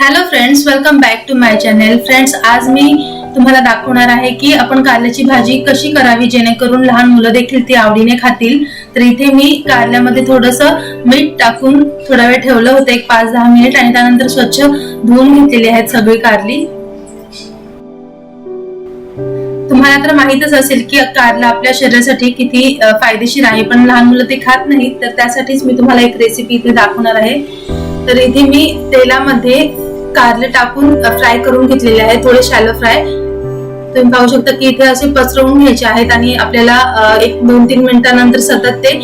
Hello friends welcome back to my channel friends आज मी तुम्हाला दाखवणार आहे की आपण कारल्याची भाजी कशी करावी जेणेकरून लहान मुलं देखील ती आवडीने खातील. तर इथे मी कारल्यामध्ये थोडस मीठ टाकून थोडा वेळ ठेवलं होतं एक पाच दहा मिनिट आणि त्यानंतर स्वच्छ धुवून घेतलेली आहेत सगळी कारली. तुम्हाला तर माहितच असेल की कारला आपल्या शरीरासाठी किती फायदेशीर आहे पण लहान मुलं ते खात नाहीत तर त्यासाठीच मी तुम्हाला एक रेसिपी इथे दाखवणार आहे. तर इथे मी तेलामध्ये कारले टाकून फ्राय करून घेतलेले आहे थोडे शॅलो फ्राय तुम्ही पाहू शकता की इथे असे पसरवून घ्यायचे आहेत आणि आपल्याला एक दोन तीन मिनिटानंतर सतत ते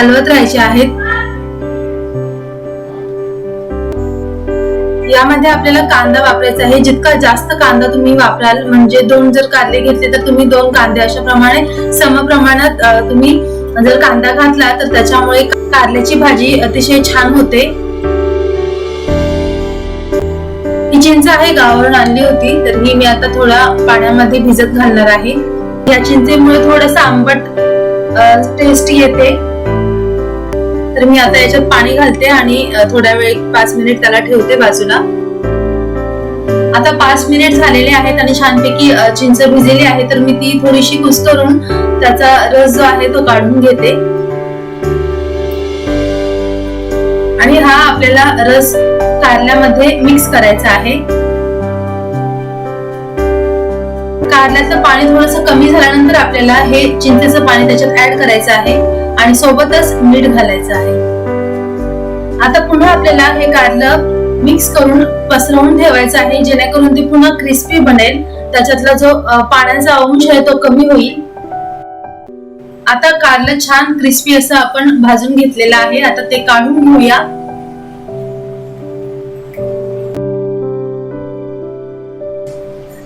हलवत राहायचे आहेत. यामध्ये आपल्याला कांदा वापरायचा आहे. जितका जास्त कांदा तुम्ही वापराल म्हणजे दोन जर कारले घेतले तर तुम्ही दोन कांदे अशा प्रमाणे समप्रमाणात तुम्ही जर कांदा घातला तर त्याच्यामुळे कारल्याची भाजी अतिशय छान होते. ही चिंच आहे गावावरून आणली होती तर ही मी आता थोडा पाण्यामध्ये भिजत घालणार आहे. या चिंचेमुळे थोडस आंबट टेस्टी येते. तर मी आता याच्यात पाणी घालते आणि थोड्या वेळ पाच मिनिट त्याला ठेवते बाजूला. आता पाच मिनिट झालेले आहेत आणि छानपैकी चिंच भिजलेली आहे तर मी ती थोडीशी कुस्करून त्याचा रस जो आहे तो काढून घेते. आणि हा आपल्याला रस कारल्यामध्ये मिक्स करायचा आहे. कारल्याचं पाणी थोडस कमी झाल्यानंतर आपल्याला हे चिंचेचं पाणी त्याच्यात ऍड करायचं आहे आणि सोबतच मीठ घालायचं आहे. आता पुन्हा आपल्याला हे कारलं मिक्स करून पसरवून ठेवायचं आहे जेणेकरून ते पुन्हा क्रिस्पी बनेल. त्याच्यातला जो पाण्याचा अंश आहे तो कमी होईल. आता कारलं छान क्रिस्पी असं आपण भाजून घेतलेलं आहे. आता ते काढून घेऊया.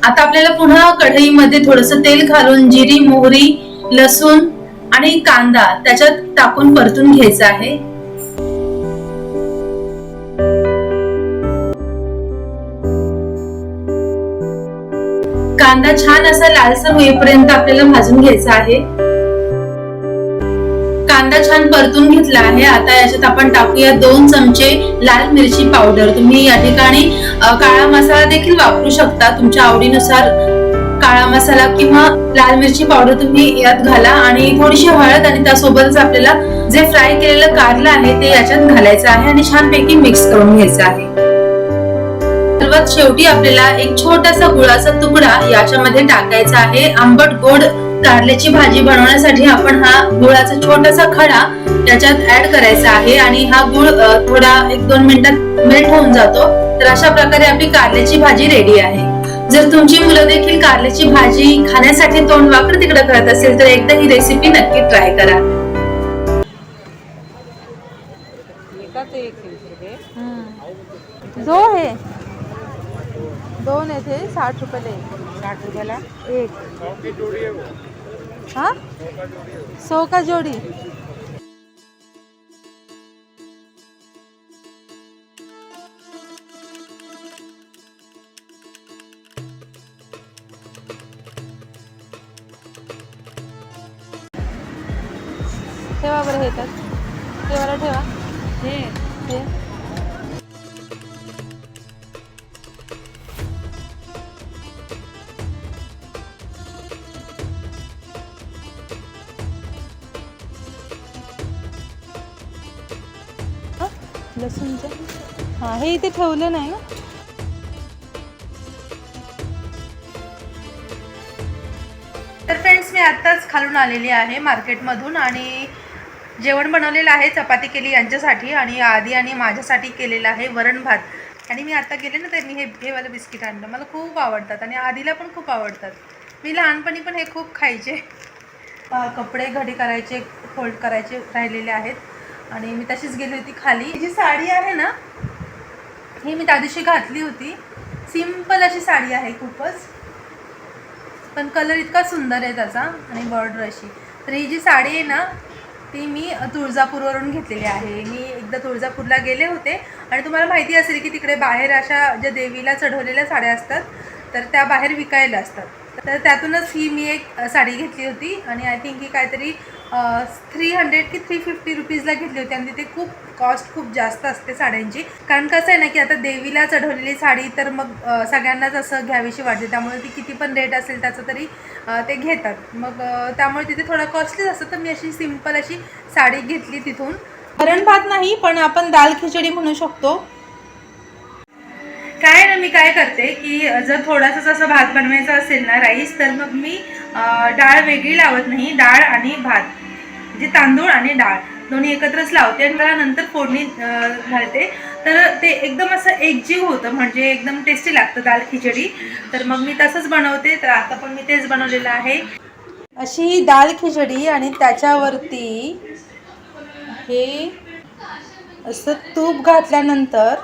आता आपल्याला पुन्हा कढईमध्ये थोडस तेल घालून जिरी मोहरी लसूण आणि कांदा त्याच्यात टाकून परतून घ्यायचा आहे. कांदा छान असा लालसर होईपर्यंत आपल्याला भाजून घ्यायचा आहे. कांदा छान परतून घेतला आहे. आता याच्यात आपण टाकूया दोन चमचे लाल मिरची पावडर. तुम्ही या ठिकाणी काळा मसाला देखील वापरू शकता. तुमच्या आवडीनुसार काळा मसाला किंवा लाल मिरची पावडर तुम्ही यात घाला आणि थोडीशी हळद आणि त्यासोबतच आपल्याला जे फ्राय केलेलं कारलं आहे ते याच्यात घालायचं आहे आणि छानपैकी मिक्स करून घ्यायचं आहे. सर्वात शेवटी आपल्याला एक छोटासा गुळाचा तुकडा याच्यामध्ये टाकायचा आहे. आंबट गोड कारल्याची भाजी बनवण्यासाठी आपण हा गुळाचा छोटासा खडा त्याच्यात ऍड करायचा आहे आणि हा गुळ थोडा एक दोन मिनिटात मेल्ट होऊन जातो. तर अशा प्रकारे आपली कारल्याची भाजी रेडी आहे. जर तुमची मुलं देखील कारल्याची भाजी खाण्यासाठी तोंड वाकड तिकडे करत असेल तर एकदा ही रेसिपी नक्की ट्राय करा. रुपये दो है दोन आहे. ते साठ रुपयाला एक. साठ रुपयाला? एक. हाँ? सौ का जोड़ी. ठेवा बरं हे तर. ठेवायला ठेवा. हे. हे. लसूणचं. हां हे इथे ठेवलं नाही. ना तर फ्रेंड्स मी आत्ताच खालून आलेली आहे मार्केटमधून आणि जेवण बनवलेलं आहे चपाती केली यांच्यासाठी आणि आधी आणि माझ्यासाठी केलेलं आहे वरण भात. आणि मी आता गेले ना त्यांनी हे हे वालं बिस्किट आणलं. मला खूप आवडतात आणि आधीला पण खूप आवडतात. मी लहानपणी पण हे खूप खायचे. कपडे घडी करायचे फोल्ड करायचे राहिलेले आहेत. आणि मी तशीच गेली होती खाली. जी साडी आहे ना ही मी त्या दिवशी घातली होती. सिंपल अशी साडी आहे खूपच. पण कलर इतका सुंदर आहे त्याचा आणि बॉर्डर अशी. तर ही जी साडी आहे ना ती मी तुळजापूरवरून घेतलेली आहे. मी एकदा तुळजापूरला गेले होते आणि तुम्हाला माहिती असेल की तिकडे बाहेर अशा ज्या देवीला चढवलेल्या साड्या असतात तर त्या बाहेर विकायला असतात. तर त्यातूनच ही मी एक साडी घेतली होती आणि आय थिंक ही काहीतरी थ्री हंड्रेड की थ्री फिफ्टी रुपीजला घेतली होती. आणि तिथे खूप कॉस्ट खूप जास्त असते साड्यांची. कारण कसं आहे ना की आता देवीला चढवलेली साडी तर मग सगळ्यांनाच असं घ्यावीशी वाटते. त्यामुळे ती किती पण रेट असेल त्याचं तरी ते घेतात. मग त्यामुळे तिथे थोडं कॉस्टलीच असतं. तर मी अशी सिंपल अशी साडी घेतली तिथून. वरण भात नाही पण आपण दाल खिचडी म्हणू शकतो. मी काय करते की जर थोडासाच असं भात बनवायचा असेल ना राईस तर मग मी डाळ वेगळी लावत नाही. डाळ आणि भात. म्हणजे तांदूळ आणि डाळ. दोन्ही एकत्रच लावते आणि मला नंतर फोडणी घालते. तर ते एकदम असं एकजीव होतं. म्हणजे एकदम टेस्टी लागतं दाल खिचडी. तर मग मी तसंच बनवते. तर आता पण मी तेच बनवलेलं आहे. अशी ही दाल खिचडी आणि त्याच्यावरती हे असं तूप घातल्यानंतर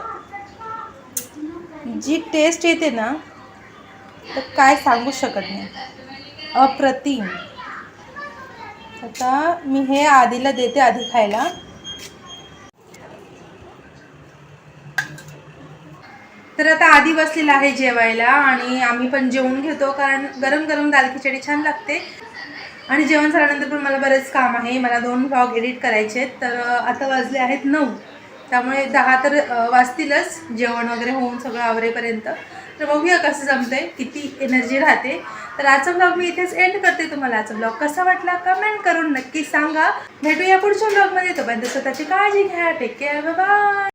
जी टेस्ट येते ना तर काय सांगू शकत नाही. अप्रतिम. आता मी हे आधीला देते आधी खायला. तर आता आधी बसलेला आहे जेवायला आणि आम्ही पण जेवून घेतो कारण गरम गरम दाल खिचडी छान लागते. आणि जेवण झाल्यानंतर पण मला बरेच काम आहे. मला दोन व्लॉग एडिट करायचे आहेत. तर आता वाजले आहेत नऊ. त्यामुळे दहा तर वाजतीलच. जेवण वगैरे होऊन सगळं आवरेपर्यंत. तर बघूया कसं जमतंय किती एनर्जी राहते. तर आजचा ब्लॉग मी इथेच एंड करते तुम्हाला. आजचा ब्लॉग कसा वाटला कमेंट करून नक्की सांगा. भेटूया पुढच्या ब्लॉगमध्ये तोपर्यंत स्वतःची काळजी घ्या. Take care bye